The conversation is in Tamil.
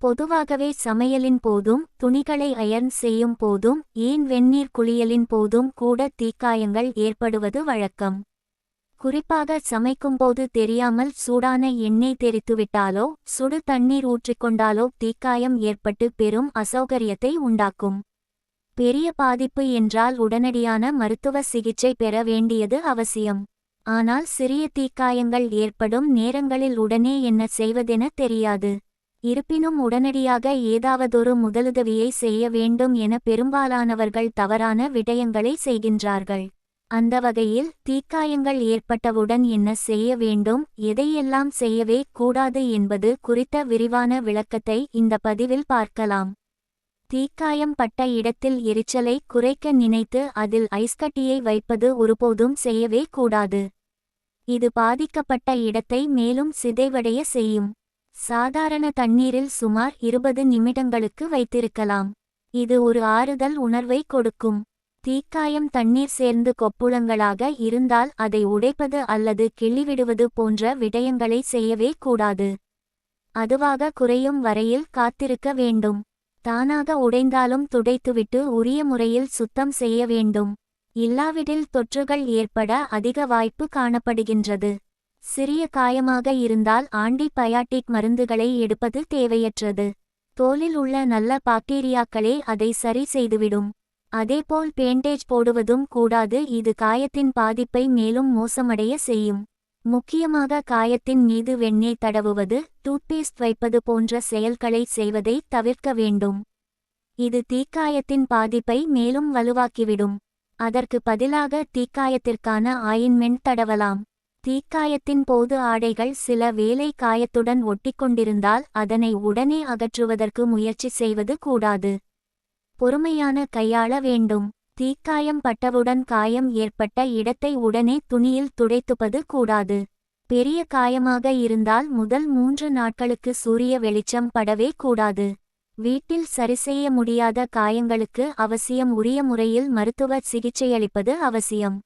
பொதுவாகவே சமையலின் போதும் துணிகளை அயர்ன் செய்யும் போதும் ஏன் வெந்நீர் குளியலின் போதும் கூட தீக்காயங்கள் ஏற்படுவது வழக்கம். குறிப்பாக சமைக்கும்போது தெரியாமல் சூடான எண்ணெய் தெரித்துவிட்டாலோ சுடு தண்ணீர் ஊற்றிக்கொண்டாலோ தீக்காயம் ஏற்பட்டு பெரும் அசௌகரியத்தை உண்டாக்கும். பெரிய பாதிப்பு என்றால் உடனடியான மருத்துவ சிகிச்சை பெற வேண்டியது அவசியம். ஆனால் சிறிய தீக்காயங்கள் ஏற்படும் நேரங்களில் உடனே என்ன செய்வதென தெரியாது. இருப்பினும் உடனடியாக ஏதாவதொரு முதலுதவியை செய்ய வேண்டும் என பெரும்பாலானவர்கள் தவறான விடயங்களை செய்கின்றார்கள். அந்த வகையில் தீக்காயங்கள் ஏற்பட்டவுடன் என்ன செய்ய வேண்டும் எதையெல்லாம் செய்யவே கூடாது என்பது குறித்த விரிவான விளக்கத்தை இந்த பதிவில் பார்க்கலாம். தீக்காயம் பட்ட இடத்தில் எரிச்சலை குறைக்க நினைத்து அதில் ஐஸ்கட்டியை வைப்பது ஒருபோதும் செய்யவே கூடாது. இது பாதிக்கப்பட்ட இடத்தை மேலும் சிதைவடைய செய்யும். சாதாரண தண்ணீரில் சுமார் இருபது நிமிடங்களுக்கு வைத்திருக்கலாம். இது ஒரு ஆறுதல் உணர்வை கொடுக்கும். தீக்காயம் தண்ணீர் சேர்ந்து கொப்புளங்களாக இருந்தால் அதை உடைப்பது அல்லது கிள்ளிவிடுவது போன்ற விடயங்களை செய்யவே கூடாது. அதுவாக குறையும் வரையில் காத்திருக்க வேண்டும். தானாக உடைந்தாலும் துடைத்துவிட்டு உரிய முறையில் சுத்தம் செய்ய வேண்டும். இல்லாவிடில் தொற்றுகள் ஏற்பட அதிக வாய்ப்பு காணப்படுகின்றது. சிறிய காயமாக இருந்தால் ஆன்டிபயாட்டிக் மருந்துகளை எடுப்பது தேவையற்றது. தோலில் உள்ள நல்ல பாக்டீரியாக்களே அதை சரி செய்துவிடும். அதேபோல் பேண்டேஜ் போடுவதும் கூடாது இது காயத்தின் பாதிப்பை மேலும் மோசமடைய செய்யும். முக்கியமாக காயத்தின் மீது வெண்ணெய் தடவுவது டூத்பேஸ்ட் வைப்பது போன்ற செயல்களை செய்வதை தவிர்க்க வேண்டும். இது தீக்காயத்தின் பாதிப்பை மேலும் வலுவாக்கிவிடும். அதற்கு பதிலாக தீக்காயத்திற்கான ஆயின்மெண்ட் தடவலாம். தீக்காயத்தின் போது ஆடைகள் சில வேலை காயத்துடன் ஒட்டிக்கொண்டிருந்தால் அதனை உடனே அகற்றுவதற்கு முயற்சி செய்வது கூடாது. பொறுமையான கையாள வேண்டும். தீக்காயம் பட்டவுடன் காயம் ஏற்பட்ட இடத்தை உடனே துணியில் துடைத்துப்பது கூடாது. பெரிய காயமாக இருந்தால் முதல் மூன்று நாட்களுக்கு சூரிய வெளிச்சம் படவே கூடாது. வீட்டில் சரிசெய்ய முடியாத காயங்களுக்கு அவசியம் உரிய முறையில் மருத்துவ சிகிச்சையளிப்பது அவசியம்.